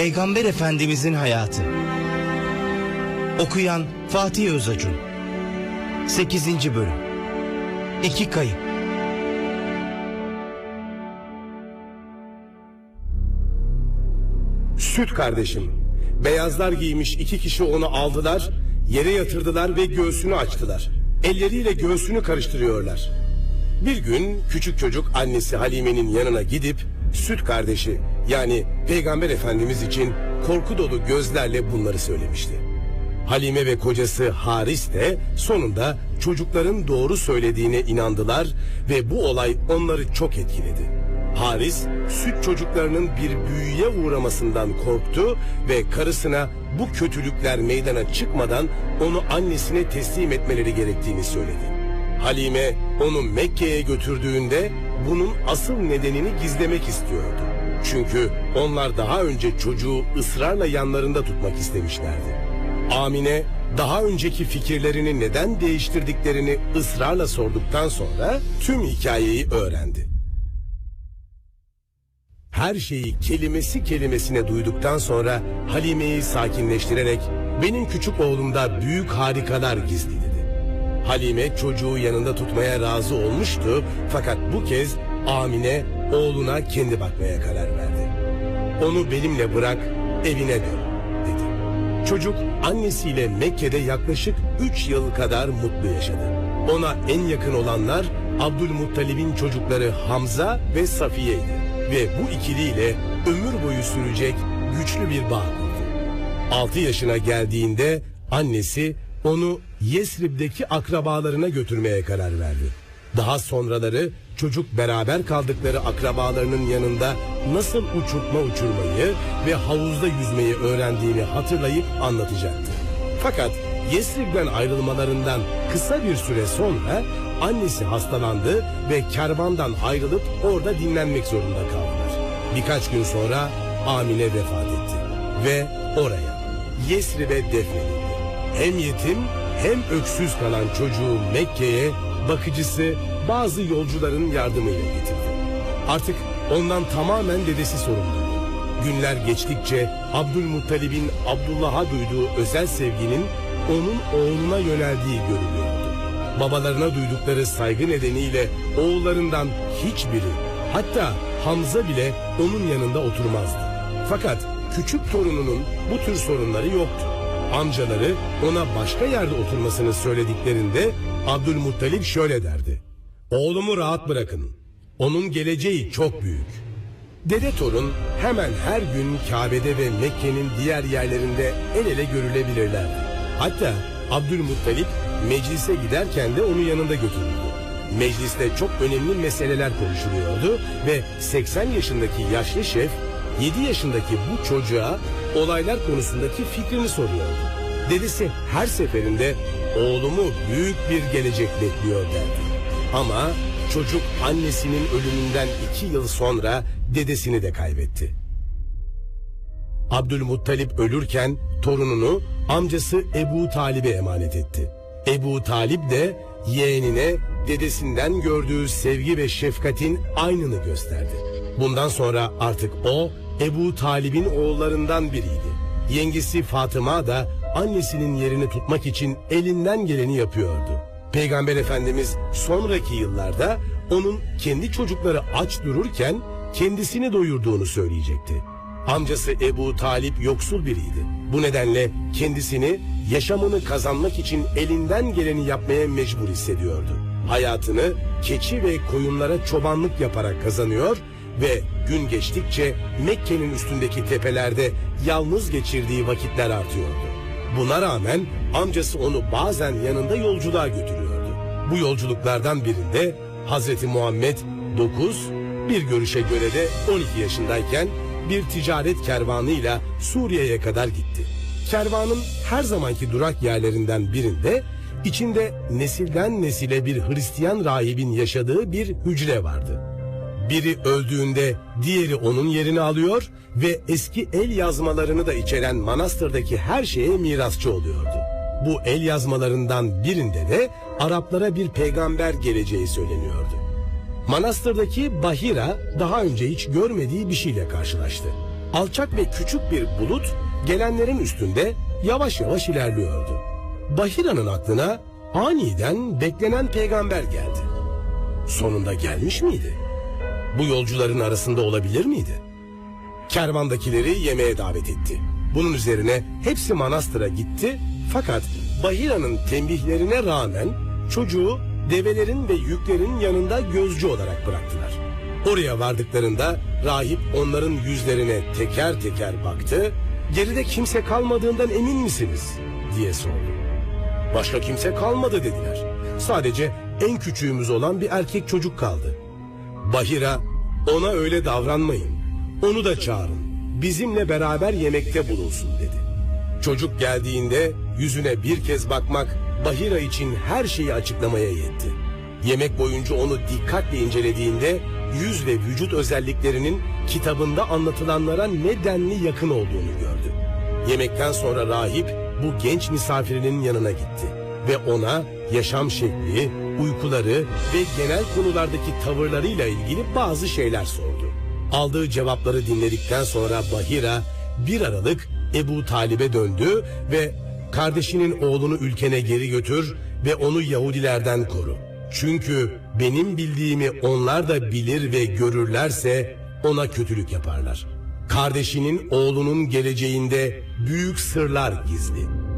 Peygamber Efendimizin hayatı. Okuyan Fatih Özacun. 8. bölüm. İki kayıp. Süt kardeşim. Beyazlar giymiş iki kişi onu aldılar, yere yatırdılar ve göğsünü açtılar. Elleriyle göğsünü karıştırıyorlar. Bir gün küçük çocuk annesi Halime'nin yanına gidip süt kardeşi yani Peygamber Efendimiz için korku dolu gözlerle bunları söylemişti. Halime ve kocası Haris de sonunda çocukların doğru söylediğine inandılar ve bu olay onları çok etkiledi. Haris süt çocuklarının bir büyüye uğramasından korktu ve karısına bu kötülükler meydana çıkmadan onu annesine teslim etmeleri gerektiğini söyledi. Halime onu Mekke'ye götürdüğünde bunun asıl nedenini gizlemek istiyordu. Çünkü onlar daha önce çocuğu ısrarla yanlarında tutmak istemişlerdi. Amine daha önceki fikirlerini neden değiştirdiklerini ısrarla sorduktan sonra tüm hikayeyi öğrendi. Her şeyi kelimesi kelimesine duyduktan sonra Halime'yi sakinleştirerek benim küçük oğlumda büyük harikalar gizli. Halime çocuğu yanında tutmaya razı olmuştu fakat bu kez Amine oğluna kendi bakmaya karar verdi. Onu benimle bırak evine dön dedi. Çocuk annesiyle Mekke'de yaklaşık 3 yıl kadar mutlu yaşadı. Ona en yakın olanlar Abdülmuttalib'in çocukları Hamza ve Safiye'ydi. Ve bu ikiliyle ömür boyu sürecek güçlü bir bağ kurdu. 6 yaşına geldiğinde annesi onu Yesrib'deki akrabalarına götürmeye karar verdi. Daha sonraları çocuk beraber kaldıkları akrabalarının yanında nasıl uçurtma uçurmayı ve havuzda yüzmeyi öğrendiğini hatırlayıp anlatacaktı. Fakat Yesrib'den ayrılmalarından kısa bir süre sonra annesi hastalandı ve kervandan ayrılıp orada dinlenmek zorunda kaldılar. Birkaç gün sonra Amine vefat etti ve oraya Yesrib'e defnedildi. Hem yetim hem öksüz kalan çocuğu Mekke'ye bakıcısı bazı yolcuların yardımıyla getirdi. Artık ondan tamamen dedesi sorumlu. Günler geçtikçe Abdülmuttalib'in Abdullah'a duyduğu özel sevginin onun oğluna yöneldiği görülüyordu. Babalarına duydukları saygı nedeniyle oğullarından hiçbiri hatta Hamza bile onun yanında oturmazdı. Fakat küçük torununun bu tür sorunları yoktu. Amcaları ona başka yerde oturmasını söylediklerinde Abdülmuttalip şöyle derdi. Oğlumu rahat bırakın. Onun geleceği çok büyük. Dede torun hemen her gün Kabe'de ve Mekke'nin diğer yerlerinde el ele görülebilirlerdi. Hatta Abdülmuttalip meclise giderken de onu yanında götürürdü. Mecliste çok önemli meseleler konuşuluyordu ve 80 yaşındaki yaşlı şef 7 yaşındaki bu çocuğa olaylar konusundaki fikrini soruyordu. Dedesi her seferinde oğlumu büyük bir gelecek bekliyor derdi. Ama çocuk annesinin ölümünden iki yıl sonra dedesini de kaybetti. Abdülmuttalip ölürken torununu amcası Ebu Talib'e emanet etti. Ebu Talip de yeğenine dedesinden gördüğü sevgi ve şefkatin aynını gösterdi. Bundan sonra artık o Ebu Talib'in oğullarından biriydi. Yengesi Fatıma da annesinin yerini tutmak için elinden geleni yapıyordu. Peygamber Efendimiz sonraki yıllarda onun kendi çocukları aç dururken kendisini doyurduğunu söyleyecekti. Amcası Ebu Talip yoksul biriydi. Bu nedenle kendisini yaşamını kazanmak için elinden geleni yapmaya mecbur hissediyordu. Hayatını keçi ve koyunlara çobanlık yaparak kazanıyor ve gün geçtikçe Mekke'nin üstündeki tepelerde yalnız geçirdiği vakitler artıyordu. Buna rağmen amcası onu bazen yanında yolculuğa götürüyordu. Bu yolculuklardan birinde Hazreti Muhammed 9, bir görüşe göre de 12 yaşındayken bir ticaret kervanıyla Suriye'ye kadar gitti. Kervanın her zamanki durak yerlerinden birinde içinde nesilden nesile bir Hristiyan rahibin yaşadığı bir hücre vardı. Biri öldüğünde diğeri onun yerini alıyor ve eski el yazmalarını da içeren manastırdaki her şeye mirasçı oluyordu. Bu el yazmalarından birinde de Araplara bir peygamber geleceği söyleniyordu. Manastırdaki Bahira daha önce hiç görmediği bir şeyle karşılaştı. Alçak ve küçük bir bulut gelenlerin üstünde yavaş yavaş ilerliyordu. Bahira'nın aklına aniden beklenen peygamber geldi. Sonunda gelmiş miydi? Bu yolcuların arasında olabilir miydi? Kervandakileri yemeğe davet etti. Bunun üzerine hepsi manastıra gitti fakat Bahira'nın tembihlerine rağmen çocuğu develerin ve yüklerin yanında gözcü olarak bıraktılar. Oraya vardıklarında rahip onların yüzlerine teker teker baktı. Geride kimse kalmadığından emin misiniz? diye sordu. Başka kimse kalmadı dediler. Sadece en küçüğümüz olan bir erkek çocuk kaldı. Bahira ona öyle davranmayın. Onu da çağırın. Bizimle beraber yemekte bulunsun dedi. Çocuk geldiğinde yüzüne bir kez bakmak Bahira için her şeyi açıklamaya yetti. Yemek boyunca onu dikkatle incelediğinde yüz ve vücut özelliklerinin kitabında anlatılanlara ne denli yakın olduğunu gördü. Yemekten sonra rahip bu genç misafirinin yanına gitti ve ona yaşam şekli, uykuları ve genel konulardaki tavırlarıyla ilgili bazı şeyler sordu. Aldığı cevapları dinledikten sonra Bahira bir aralık Ebu Talib'e döndü ve kardeşinin oğlunu ülkene geri götür ve onu Yahudilerden koru. Çünkü benim bildiğimi onlar da bilir ve görürlerse ona kötülük yaparlar. Kardeşinin oğlunun geleceğinde büyük sırlar gizli.